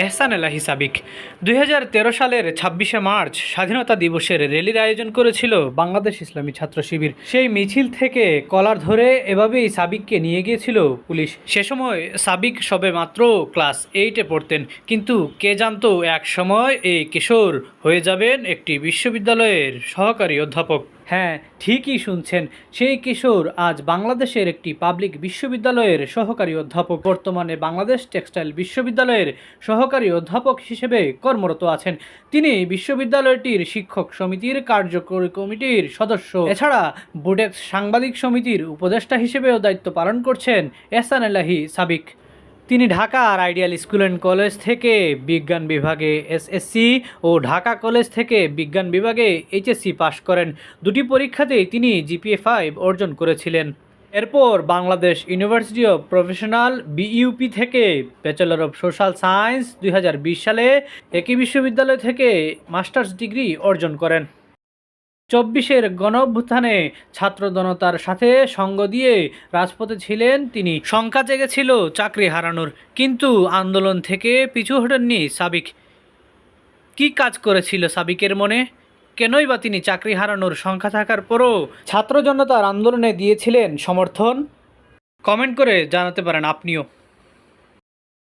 এহসান এলাহি সাবিক দুই হাজার তেরো সালের ছাব্বিশে মার্চ স্বাধীনতা দিবসের র্যালির আয়োজন করেছিল বাংলাদেশ ইসলামী ছাত্র শিবির। সেই মিছিল থেকে কলার ধরে এভাবেই সাবিককে নিয়ে গিয়েছিল পুলিশ। সে সময় সাবিক সবে মাত্র ক্লাস এইটে পড়তেন, কিন্তু কে জানতো এক সময় এই কিশোর হয়ে যাবেন একটি বিশ্ববিদ্যালয়ের সহকারী অধ্যাপক। হ্যাঁ ঠিকই শুনছেন। সেই কিশোর আজ বাংলাদেশের একটি পাবলিক বিশ্ববিদ্যালয়ের সহকারী অধ্যাপক। বর্তমানে বাংলাদেশ টেক্সটাইল বিশ্ববিদ্যালয়ের সহকারী অধ্যাপক হিসেবে কর্মরত আছেন। তিনি বিশ্ববিদ্যালয়টির শিক্ষক সমিতির কার্যকরী কমিটির সদস্য। এছাড়া বুডেক্স সাংবাদিক সমিতির উপদেষ্টা হিসেবেও দায়িত্ব পালন করছেন এহসান এলাহি সাবিক। তিনি ঢাকার আইডিয়াল স্কুল অ্যান্ড কলেজ থেকে বিজ্ঞান বিভাগে এসএসসি ও ঢাকা কলেজ থেকে বিজ্ঞান বিভাগে এইচএসসি পাশ করেন। দুটি পরীক্ষাতেই তিনি জিপিএ ফাইভ অর্জন করেছিলেন। এরপর Bangladesh university of professional BUP থেকে ব্যাচেলর অফ সোশ্যাল সায়েন্স দুই হাজার বিশ সালে একই বিশ্ববিদ্যালয় থেকে মাস্টার্স ডিগ্রি অর্জন করেন। চব্বিশের গণঅভ্যুত্থানে ছাত্র জনতার সাথে সঙ্গ দিয়ে রাজপথে ছিলেন তিনি। শঙ্কা জেগেছিল চাকরি হারানোর, কিন্তু আন্দোলন থেকে পিছু হটেননি সাবিক। কি কাজ করেছিল সাবিকের মনে? কেনই বা তিনি চাকরি হারানোর সংখ্যা থাকার পরও ছাত্র জনতার আন্দোলনে দিয়েছিলেন সমর্থন? কমেন্ট করে জানাতে পারেন আপনিও।